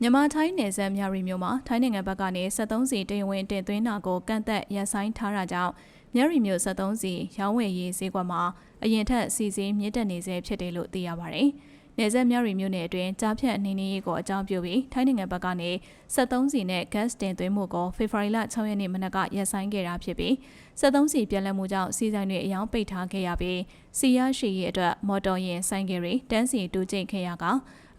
မြန်မာထိုင်းနယ်စပ်မြရီမြို့မှာထိုင်းနိုင်ငံဘက်ကနေ73စီတရင်ဝင်တင်သွင်းတာကိုကန့်သက်ရပ်ဆိုင်းထားတာကြောင့်မြရီမြို့73စီရောင်းဝယ်ရေးဈေးကွက်မှာအရင်ထက်စီစဉ်မြင့်တက်နေစေဖြစ်တယ်လို့သိရပါတယ်။ နယ်စပ်မြရီမြို့နယ်အတွင်းကြားဖြတ်အနေနေရေးကိုအကြောင်းပြုပြီးထိုင်းနိုင်ငံဘက်ကနေ73စီနဲ့ gas တင်သွင်းမှုကိုဖေဖော်ဝါရီလ6ရက်နေ့မနက်ကရပ်ဆိုင်းခဲ့တာဖြစ်ပြီး73စီပြန်လည်မှုကြောင့်စီဆိုင်တွေအယောင်ပိတ်ထားခဲ့ရပြီးစီရရှိရေးအတွက်မော်တော်ယာဉ်ဆိုင်ကယ်တွေတန်းစီတူကျိတ်ခဲ့ရက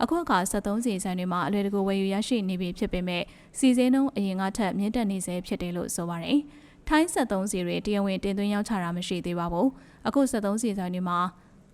အခုအခါ73စီဆိုင်တွေမှာအလွယ်တကူဝယ်ယူရရှိနေပြီဖြစ်ပေမဲ့စီစဉ်နှုန်းအရင်ကထက်မြင့်တက်နေစေဖြစ်တယ်လို့ဆိုပါတယ်။ထိုင်း73စီတွေတရားဝင်တင်သွင်းရောက်ချတာမရှိသေးပါဘူး။အခု73စီဆိုင်တွေမှာ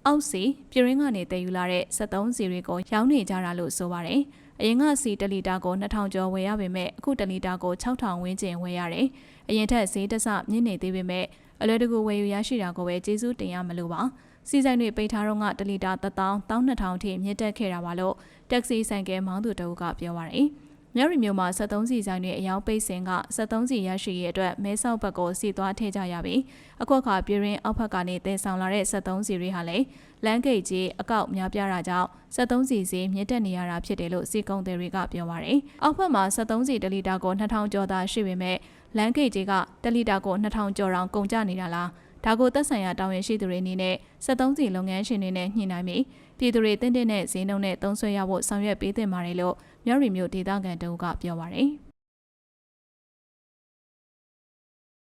အောက်စီပြည်ရင်းကနေတည်ယူလာတဲ့73စီတွေကိုရောင်းနေကြတာလို့ဆိုပါတယ်။အရင်ကစီ1လီတာကို2000ကျော်ဝယ်ရပေမဲ့အခု1လီတာကို6000ဝန်းကျင်ဝယ်ရတယ်။အရင်ထက်ဈေးတက်ဆမြင့်နေသေးပေမဲ့အလွယ်တကူဝယ်ယူရရှိတာကိုပဲကျေးဇူးတင်ရမလို့ပါ။စီဆိုင်တွေပိတ်ထားတော့က1လီတာ1000 12000အထိမြင့်တက်ခဲ့တာပါလို့တက်ဆီဆိုင်ကဲမောင်းသူတအုပ်ကပြောပါရယ် မြရီမျိုးမှာ73စီဆိုင်တွေအယောင်ပိတ်စင်က73စီရရှိရေးအတွက်မဲဆောက်ဘက်ကိုစီသွားထည့်ကြရပြီးအခုအခါပြည်ရင်းအောက်ဘက်ကနေတည်ဆောင်လာတဲ့73စီတွေဟာလည်းလမ်းဂိတ်ကြီးအကောက်များပြားတာကြောင့်73စီစီမြင့်တက်နေရတာဖြစ်တယ်လို့စီကုံတွေကပြောပါရယ်အောက်ဘက်မှာ73စီ1လီတာကို2000ကျော်သာရှိပေမဲ့လမ်းဂိတ်ကြီးက1လီတာကို2000ကျော်တောင်ကုန်ကျနေတာလား ဒါကိုသက်ဆိုင်ရာတာဝန်ရှိသူတွေအနေနဲ့73စီလုပ်ငန်းရှင်တွေနဲ့ညှိနှိုင်းပြီးပြည်သူတွေတင့်တဲ့ဈေးနှုန်းနဲ့သုံးဆွဲရဖို့ဆောင်ရွက်ပေးသင့်ပါတယ်လို့မြို့ရီမျိုးဒေသခံတအုပ်ကပြောပါရယ်။